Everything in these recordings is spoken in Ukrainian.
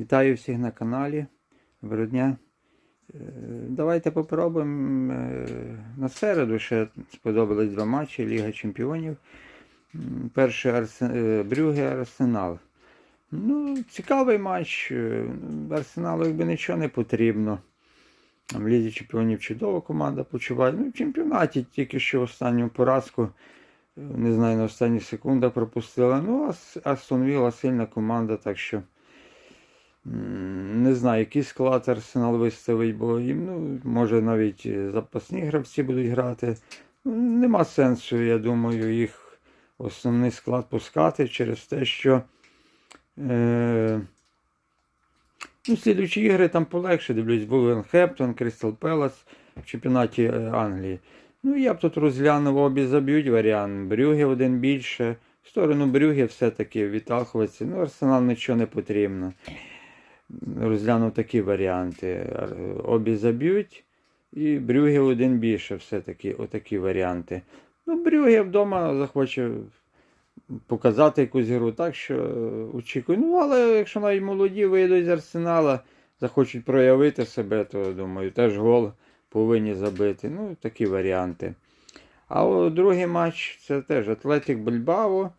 Вітаю всіх на каналі. Доброго дня. Е, Давайте попробуємо. е, На середу ще сподобались два матчі Ліга Чемпіонів. Перший Арсе- е, Брюге Арсенал. Ну, цікавий матч. Е, Арсеналу якби нічого не потрібно. В Лізі Чемпіонів чудово команда почуває. Ну, в чемпіонаті тільки що останню поразку, не знаю, на останні секунди пропустила. Ну, а Астон Вілла сильна команда, так що. Не знаю, який склад Арсенал виставить, бо їм, ну, може навіть е, запасні гравці будуть грати. Ну, Нема сенсу, я думаю, їх основний склад пускати через те, що е, ну, слідуючі ігри там полегше дивлюсь. Вулверхемптон, Крістал Пелас в чемпіонаті е, Англії. Ну, я б тут розглянув обі заб'ють варіант. Брюге один більше. В сторону Брюге все-таки відталкуватися. Ну, Арсенал нічого не потрібно розглянув такі варіанти. Обі заб'ють, і Брюге один більше, все-таки отакі варіанти. Ну, Брюге вдома захоче показати якусь гру, так що е, очікую. Ну, але якщо навіть молоді вийдуть з Арсенала, захочуть проявити себе, то думаю, теж гол повинні забити. Ну, такі варіанти. А другий матч це теж Атлетик Бельбао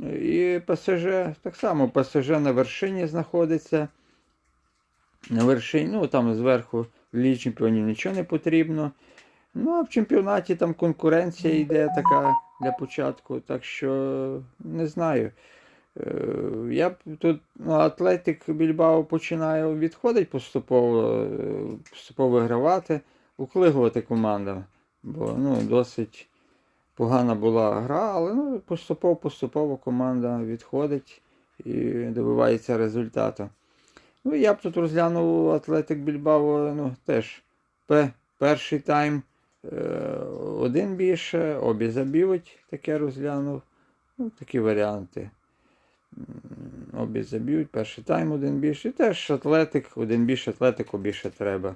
і ПСЖ. Так само ПСЖ на вершині знаходиться на вершині, ну там зверху в Лігі чемпіонів нічого не потрібно. Ну, а в чемпіонаті там конкуренція йде така для початку, так що не знаю. Е, Я тут ну, Атлетик Більбао починає відходити поступово, е, поступово вигравати, уклигувати команда. Бо ну, досить погана була гра, але ну, поступово-поступово команда відходить і добивається результату. Ну, я б тут розглянув Атлетик Більбао, ну, теж перший тайм е, один більше, обі заб'ють, таке розглянув. Ну, такі варіанти. Обі заб'ють, перший тайм один більше. І теж Атлетик, один більше, Атлетику більше треба.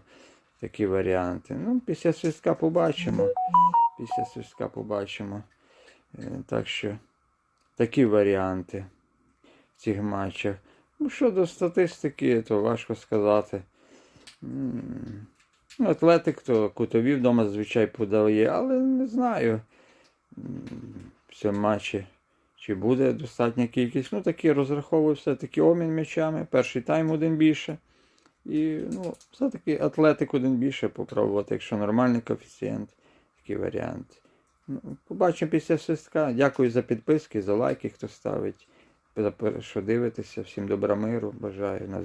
Такі варіанти. Ну, після свистка побачимо. Після свистка побачимо. Е, Так що такі варіанти в цих матчах. Ну, щодо статистики, то важко сказати. Атлетик то кутові вдома зазвичай подає, але не знаю. м, В цьому матчі чи буде достатня кількість. Ну, такі розраховую все-таки обмін м'ячами. Перший тайм один більше. І ну, все-таки Атлетик один більше попробувати, якщо нормальний коефіцієнт. Такий варіант. Ну, побачимо після свистка. Дякую за підписки, за лайки, хто ставить. За що дивитеся. Всім добра миру. Бажаю.